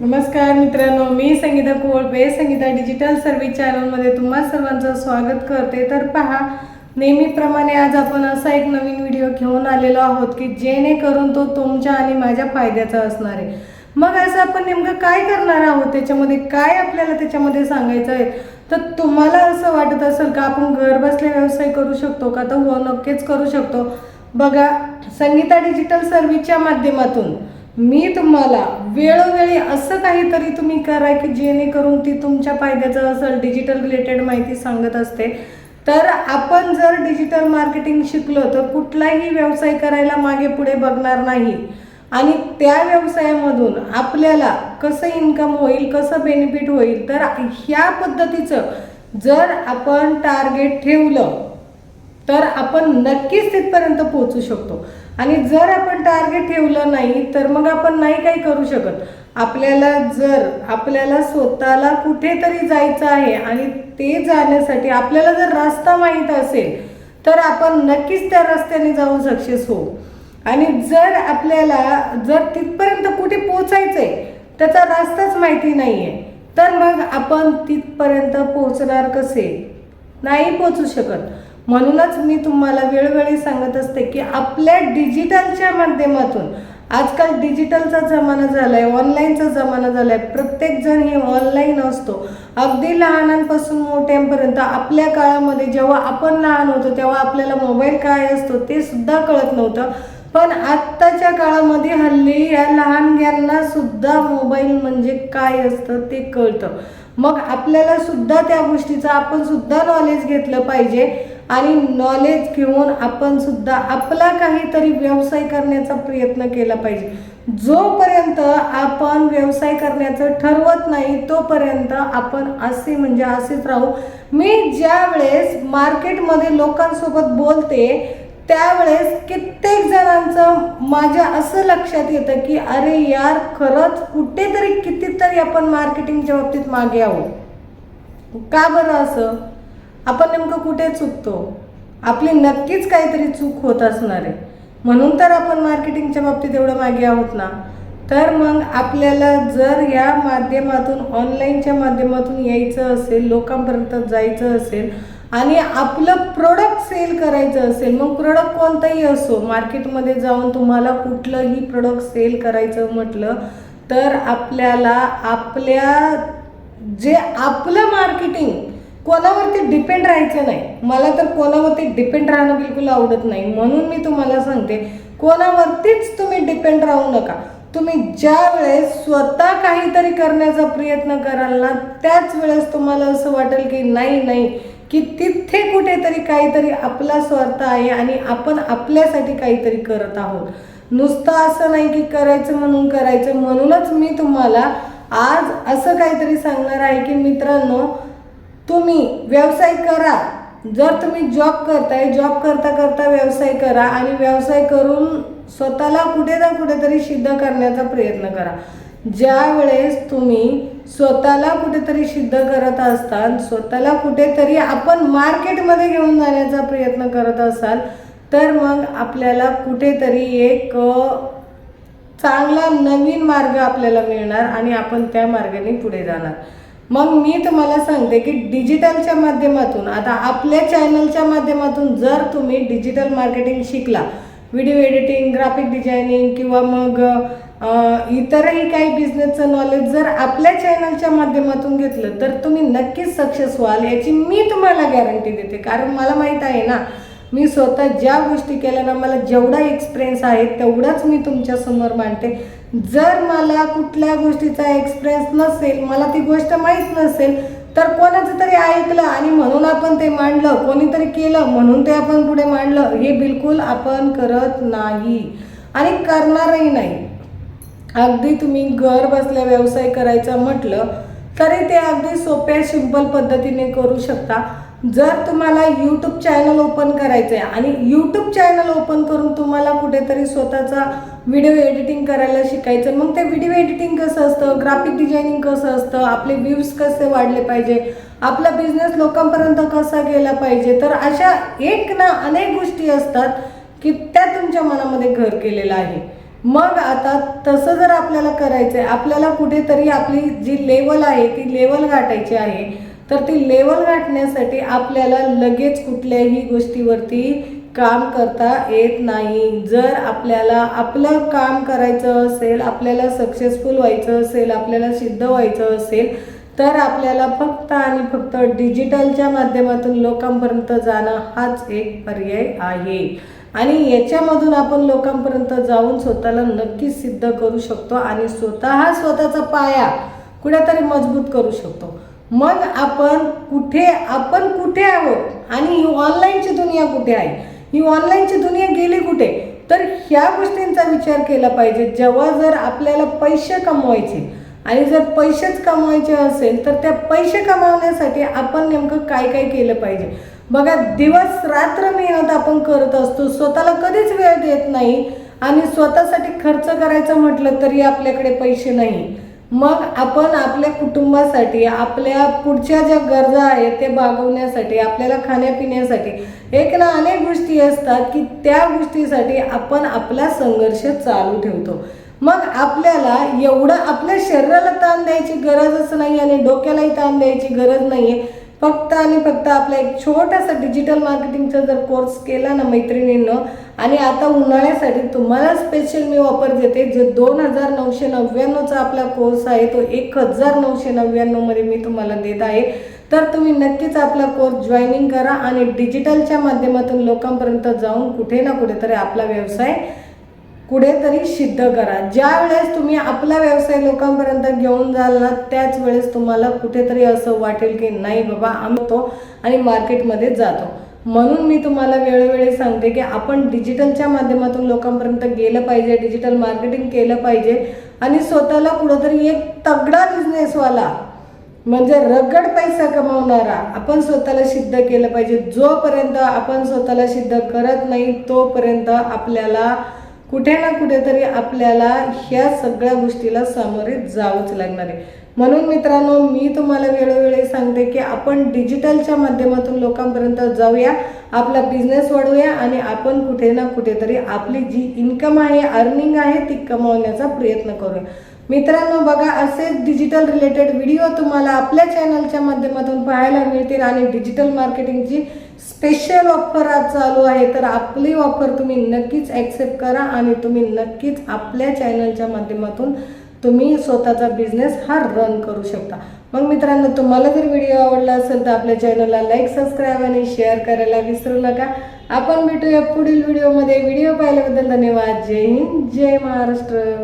नमस्कार मित्रांनो मी संगीता कोळपे संगीता डिजिटल सर्व्हिस चॅनलमध्ये तुम्हा सर्वांचं स्वागत करते. तर पहा नेहमीप्रमाणे आज आपण असा एक नवीन व्हिडिओ घेऊन आलेलो आहोत की जेणेकरून तो तुमच्या आणि माझ्या फायद्याचा असणार आहे. मग असं आपण नेमकं काय करणार आहोत? त्याच्यामध्ये काय आपल्याला त्याच्यामध्ये सांगायचं आहे? तर तुम्हाला असं वाटत असेल का आपण घर बसल्या व्यवसाय करू शकतो का? तर हो नक्कीच करू शकतो. बघा संगीता डिजिटल सर्व्हिसच्या माध्यमातून मी तुम्हाला वेळोवेळी असं काहीतरी तुम्ही करा की जेणेकरून ती तुमच्या फायद्याचं असेल डिजिटल रिलेटेड माहिती सांगत असते. तर आपण जर डिजिटल मार्केटिंग शिकलो तर कुठलाही व्यवसाय करायला मागे पुढे बघणार नाही. आणि त्या व्यवसायामधून आपल्याला कसं इन्कम होईल कसं बेनिफिट होईल तर ह्या पद्धतीचं जर आपण टार्गेट ठेवलं तर आपण नक्कीच तिथपर्यंत पोहोचू शकतो. आणि जर आपण टार्गेट ठेवलं नाही तर मग आपण नाही काही करू शकत. आपल्याला जर आपल्याला स्वतःला कुठेतरी जायचं आहे आणि ते जाण्यासाठी आपल्याला जर रस्ता माहीत असेल तर आपण नक्कीच त्या रस्त्याने जाऊन सक्सेस होऊ. आणि जर आपल्याला जर तिथपर्यंत कुठे पोचायचंय त्याचा रस्ताच माहिती नाही आहे तर मग आपण तिथपर्यंत पोहोचणार कसे? नाही पोचू शकत. म्हणूनच मी तुम्हाला वेळोवेळी सांगत असते की आपल्या डिजिटलच्या माध्यमातून आजकाल डिजिटलचा जमाना झालाय ऑनलाईनचा जमाना झालाय. प्रत्येक जण हे ऑनलाईन असतो. अगदी लहानांपासून मोठ्यांपर्यंत आपल्या काळामध्ये जेव्हा आपण लहान होतो तेव्हा आपल्याला मोबाईल काय असतो ते सुद्धा कळत नव्हतं. पण आत्ताच्या काळामध्ये हल्ली या लहानग्यांना सुद्धा मोबाईल म्हणजे काय असतं ते कळतं. मग आपल्याला सुद्धा त्या गोष्टीचं आपण सुद्धा नॉलेज घेतलं पाहिजे. आणि नॉलेज घेऊन आपण सुद्धा आपला काहीतरी व्यवसाय करण्याचा प्रयत्न केला पाहिजे. जोपर्यंत आपण व्यवसाय करण्याचं ठरवत नाही तोपर्यंत आपण असे म्हणजे असेच राहू. मी ज्या वेळेस मार्केटमध्ये लोकांसोबत बोलते त्यावेळेस कित्येक जणांचं माझ्या असं लक्षात येतं की अरे यार खरंच कुठेतरी कितीतरी आपण मार्केटिंगच्या बाबतीत मागे आहोत. का बरं असं? आपण नेमकं कुठे चुकतो? आपली नक्कीच काहीतरी चूक होत असणार आहे. म्हणून तर आपण मार्केटिंगच्या बाबतीत एवढं मागे आहोत ना? तर मग आपल्याला जर या माध्यमातून ऑनलाईनच्या माध्यमातून यायचं असेल लोकांपर्यंत जायचं असेल आणि आपलं प्रोडक्ट सेल करायचं असेल मग प्रोडक्ट कोणताही असो मार्केटमध्ये जाऊन तुम्हाला कुठलंही प्रोडक्ट सेल करायचं म्हटलं तर आपल्याला आपल्या जे आपलं मार्केटिंग कोणावरती डिपेंड राहायचं नाही. मला तर कोणावरती डिपेंड राहणं बिलकुल आवडत नाही. म्हणून मी तुम्हाला सांगते कोणावरतीच तुम्ही डिपेंड राहू नका. तुम्ही ज्या वेळेस स्वतः काहीतरी करण्याचा प्रयत्न कराल ना त्याच वेळेस तुम्हाला असं वाटेल की नाही नाही की तिथे कुठेतरी काहीतरी आपला स्वार्थ आहे आणि आपण आपल्यासाठी काहीतरी करत आहोत. नुसतं असं नाही की करायचं म्हणून करायचं. म्हणूनच मी तुम्हाला आज असं काहीतरी सांगणार आहे की मित्रांनो तुम्ही व्यवसाय करा. जर तुम्ही जॉब करताय जॉब करता करता व्यवसाय करा आणि व्यवसाय करून स्वतःला कुठे ना कुठेतरी सिद्ध करण्याचा प्रयत्न करा. ज्या वेळेस तुम्ही स्वतःला कुठेतरी सिद्ध करत असताल स्वतःला कुठेतरी आपण मार्केटमध्ये घेऊन जाण्याचा प्रयत्न करत असाल तर मग आपल्याला कुठेतरी एक चांगला नवीन मार्ग आपल्याला मिळणार आणि आपण त्या मार्गाने पुढे जाणार. मग मी तुम्हाला सांगते की डिजिटलच्या माध्यमातून आता आपल्या चॅनलच्या माध्यमातून जर तुम्ही डिजिटल मार्केटिंग शिकला व्हिडिओ एडिटिंग ग्राफिक डिझायनिंग किंवा मग इतरही काही बिझनेसचं नॉलेज जर आपल्या चॅनलच्या माध्यमातून घेतलं तर तुम्ही नक्कीच सक्सेस व्हाल याची मी तुम्हाला गॅरंटी देते. कारण मला माहीत आहे ना मी स्वतः ज्या गोष्टी केल्या ना मला जेवढा एक्सपिरियन्स आहे तेवढाच मी तुमच्यासमोर मांडते. जर मला कुठल्या गोष्टीचा एक्सपिरियन्स नसेल मला ती गोष्ट माहीत नसेल तर कोणाचं तरी ऐकलं आणि म्हणून आपण ते मांडलं कोणीतरी केलं म्हणून ते आपण पुढे मांडलं हे बिलकुल आपण करत नाही आणि करणारही नाही. अगदी तुम्ही घर बसल्या व्यवसाय करायचा म्हटलं तरी ते अगदी सोप्या सिंपल पद्धतीने करू शकता. जर तुम्हाला यूट्यूब चॅनल ओपन करायचं आहे आणि यूट्यूब चॅनल ओपन करून तुम्हाला कुठेतरी स्वतःचा व्हिडिओ एडिटिंग करायला शिकायचं मग ते व्हिडिओ एडिटिंग कसं असतं ग्राफिक डिझायनिंग कसं असतं आपले व्ह्यूज कसे वाढले पाहिजे आपला बिझनेस लोकांपर्यंत कसा गेला पाहिजे तर अशा एक ना अनेक गोष्टी असतात की त्या तुमच्या मनामध्ये घर केलेलं आहे. मग आता तसं जर आपल्याला करायचं आहे आपल्याला कुठेतरी आपली जी लेवल आहे ती लेवल गाठायची आहे तर ती लेवल गाठण्यासाठी आपल्याला लगेच कुठल्याही गोष्टीवरती काम करता येत नाही. जर आपल्याला आपलं काम करायचं असेल आपल्याला सक्सेसफुल व्हायचं असेल आपल्याला सिद्ध व्हायचं असेल तर आपल्याला फक्त आणि फक्त डिजिटलच्या माध्यमातून लोकांपर्यंत जाणं हाच एक पर्याय आहे. आणि याच्यामधून आपण लोकांपर्यंत जाऊन स्वतःला नक्कीच सिद्ध करू शकतो आणि स्वतः स्वतःचा पाया कुठेतरी मजबूत करू शकतो. मग आपण कुठे आपण कुठे आहोत? आणि ही ऑनलाईनची दुनिया कुठे आहे? ही ऑनलाईनची दुनिया गेली कुठे? तर ह्या गोष्टींचा विचार केला पाहिजे. जेव्हा जर आपल्याला पैसे कमवायचे आणि जर पैसेच कमवायचे असेल तर त्या पैसे कमावण्यासाठी आपण नेमकं काय काय केलं पाहिजे? बघा दिवस रात्र मेहनत आपण करत असतो. स्वतःला कधीच वेळ देत नाही. आणि स्वतःसाठी खर्च करायचं म्हटलं तरी आपल्याकडे पैसे नाही. मग आपण आपल्या कुटुंबासाठी आपल्या पुढच्या ज्या गरजा आहेत ते भागवण्यासाठी आपल्याला खाण्यापिण्यासाठी एक ना अनेक गोष्टी असतात की त्या गोष्टीसाठी आपण आपला संघर्ष चालू ठेवतो. मग आपल्याला एवढं आपल्या शरीराला ताण द्यायची गरजच नाही आणि डोक्यालाही ताण द्यायची गरज नाही आहे फक्त आणि फक्त आपला एक छोटासा डिजिटल मार्केटिंगचा जर कोर्स केला ना मैत्रिणींनं आणि आता उन्हाळ्यासाठी तुम्हाला स्पेशल मी ऑफर देते जे दोन हजार नऊशे नव्याण्णवचा आपला कोर्स आहे तो एक हजार नऊशे नव्याण्णवमध्ये मी तुम्हाला देत आहे. तर तुम्ही नक्कीच आपला कोर्स जॉईनिंग करा आणि डिजिटलच्या माध्यमातून लोकांपर्यंत जाऊन कुठे ना कुठेतरी आपला व्यवसाय कुठेतरी सिद्ध करा. ज्या वेळेस तुम्ही आपला व्यवसाय लोकांपर्यंत घेऊन जाल ना त्याच वेळेस तुम्हाला कुठेतरी असं वाटेल की नाही बाबा आम्ही तो आणि मार्केटमध्ये जातो. म्हणून मी तुम्हाला वेळोवेळी सांगते की आपण डिजिटलच्या माध्यमातून लोकांपर्यंत गेलं पाहिजे डिजिटल मार्केटिंग केलं पाहिजे आणि स्वतःला कुठंतरी एक तगडा बिझनेसवाला म्हणजे रगड पैसा कमावणारा आपण स्वतःला सिद्ध केलं पाहिजे. जोपर्यंत आपण स्वतःला सिद्ध करत नाही तोपर्यंत आपल्याला कुठे ना कुठेतरी आपल्याला ह्या सगळ्या गोष्टीला सामोरे जावंच लागणार आहे. म्हणून मित्रांनो मी तुम्हाला वेळोवेळी सांगते की आपण डिजिटलच्या माध्यमातून लोकांपर्यंत जाऊया आपला बिझनेस वाढवूया आणि आपण कुठे ना कुठेतरी आपली जी इन्कम आहे अर्निंग आहे ती कमावण्याचा प्रयत्न करूया. मित्रांनो बघा असेच डिजिटल रिलेटेड व्हिडिओ तुम्हाला आपल्या चॅनलच्या माध्यमातून पाहायला मिळतील आणि डिजिटल मार्केटिंगची स्पेशल ऑफर आज चालू आहे. तर आपली ऑफर तुम्ही नक्कीच ॲक्सेप्ट करा आणि तुम्ही नक्कीच आपल्या चॅनलच्या माध्यमातून तुम्ही स्वतःचा बिझनेस हा रन करू शकता. मग मित्रांनो तुम्हाला जर व्हिडिओ आवडला असेल तर आपल्या चॅनलला लाईक सबस्क्राईब आणि शेअर करायला विसरू नका. आपण भेटूया पुढील व्हिडिओमध्ये व्हिडिओ पाहिल्याबद्दल धन्यवाद. जय हिंद. जय महाराष्ट्र.